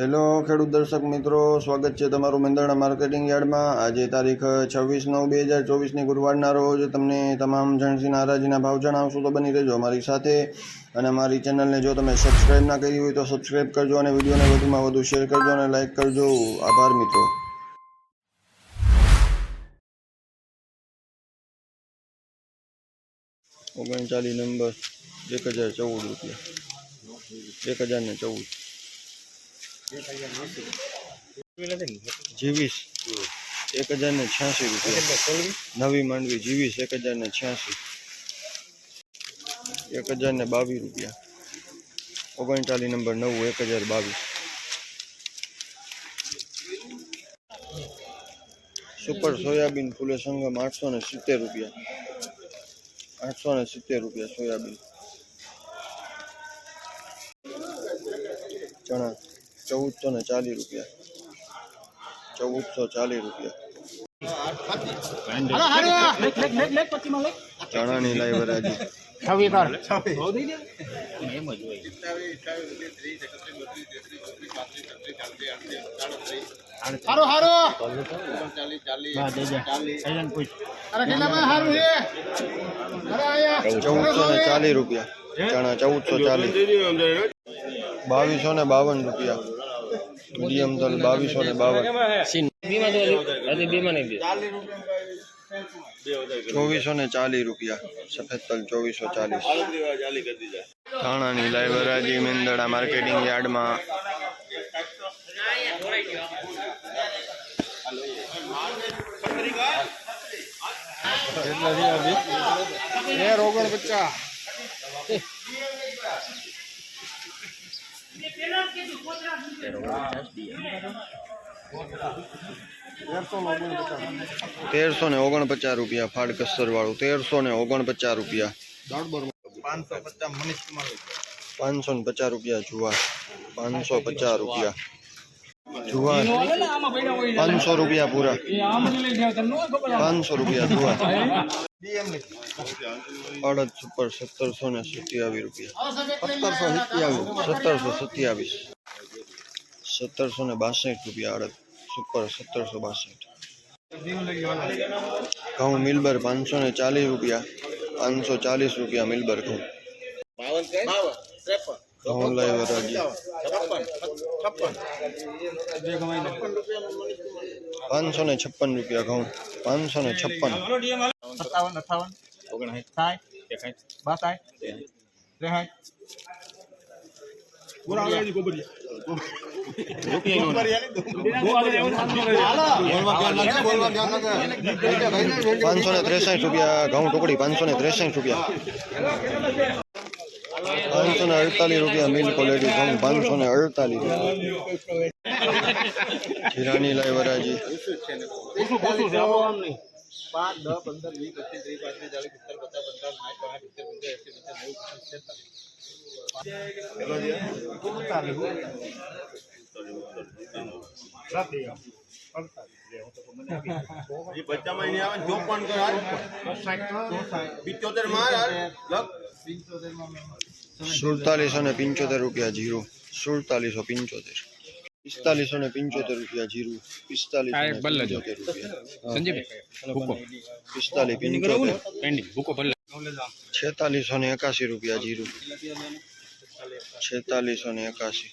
Hello ખેડૂત દર્શક મિત્રો, સ્વાગત છે તમારું મેંદરડા માર્કેટિંગ યાર્ડમાં. આજે તારીખ છવ્વીસ નવ બે હજાર ચોવીસની ગુરુવારના રોજ તમને તમામ જણસીના હરાજીના ભાવ જણાવશું તો બની રહેજો અમારી સાથે. અને અમારી ચેનલને જો તમે સબસ્ક્રાઈબ ના કરી હોય તો સબસ્ક્રાઈબ કરજો અને વિડીયોને વધુમાં વધુ શેર કરજો અને લાઇક કરજો. આભાર મિત્રો. ઓગણચાલીસ નંબર, એક હજાર ચૌદ રૂપિયા. એક હજાર ને ચૌદ. જીવીસ. એક હજાર ને છ્યાસી રૂપિયા નવી માંડવી જીવીસ એક હજાર ને છ્યાસી એક હજાર ને બાવીસ રૂપિયા. ઓગણચાલીસ નંબર નવું એક હજાર બાવીસ. સુપર સોયાબીન ફૂલે સંગમ આઠસો ને સિત્તેર રૂપિયા. આઠસો ને સિત્તેર રૂપિયા સોયાબીન. ચણા. ચૌદસો ને ચાલીસ રૂપિયા. ચૌદસો ચાલીસ રૂપિયા. ચણાની લાઈ વરાજી હારો. ચૌદસો ને ચાલીસ રૂપિયા. ચણા ચૌદસો ચાલીસ. બાવીસો ને બાવન રૂપિયા. મીડિયમ તલ બાવીસો ને બાવન. ચોવીસો ને ચાલીસ રૂપિયા. સફેદ તલ ચોવીસો ચાલીસ. થાણાની લાઇબ્રેરી મેંદડા માર્કેટિંગ યાર્ડમાં. એ રોગણ બચ્ચા તેરસો ને ઓગણપચાસ રૂપિયા ફાડ કસ્તર વાળું તેરસો ને ઓગણપચાસ રૂપિયા. પાંચસો ને પચાસ રૂપિયા જુવાર. પાંચસો પચાસ રૂપિયા. જુવાર. પાંચસો રૂપિયા પૂરા. પાંચસો રૂપિયા જુવાર. અડદ સુપર સત્તરસો ને સત્યાવીસ રૂપિયા. સત્તરસો સત્યાવીસ સત્તરસો સત્યાવીસ. સત્તરસો ને બાસઠ રૂપિયા અડદ સુપર સત્તરસો બાસઠ. ઘઉં મિલબર પાંચસો ને ચાલીસ રૂપિયા પાંચસો ચાલીસ રૂપિયા મિલબર ઘઉં. ઘઉં લઈ વરાજી પાંચસો ને છપ્પન રૂપિયા ઘઉં. પાંચસો ને છપ્પન. સત્તાવન અઠાવન. ઓગણસાઠ. સાઠ. બાસાઠ. ત્રેસાઠ. પાંચસો ને ત્રેસઠ રૂપિયા ઘઉં ટુકડી પાંચસો ને ત્રેસઠ રૂપિયા. પાંચસો ને અડતાલીસ રૂપિયા મિલ ક્વોલિટી ઘઉં પાંચસો ને અડતાલીસ જીરાની લાઈ વરાજી. પાંચ દસ પંદર વીસ પચીસ ત્રીસ પાંત્રીસ ચાલીસ સુડતાલીસો ને પંચોતેર રૂપિયા જીરું. સુડતાલીસો પંચોતેર પિસ્તાલીસો ને પંચોતેર રૂપિયા જીરું પિસ્તાલીસો પંચોતેર છેતાલીસો ને એકાસી રૂપિયા જીરું છેતાલીસો ને એકાસી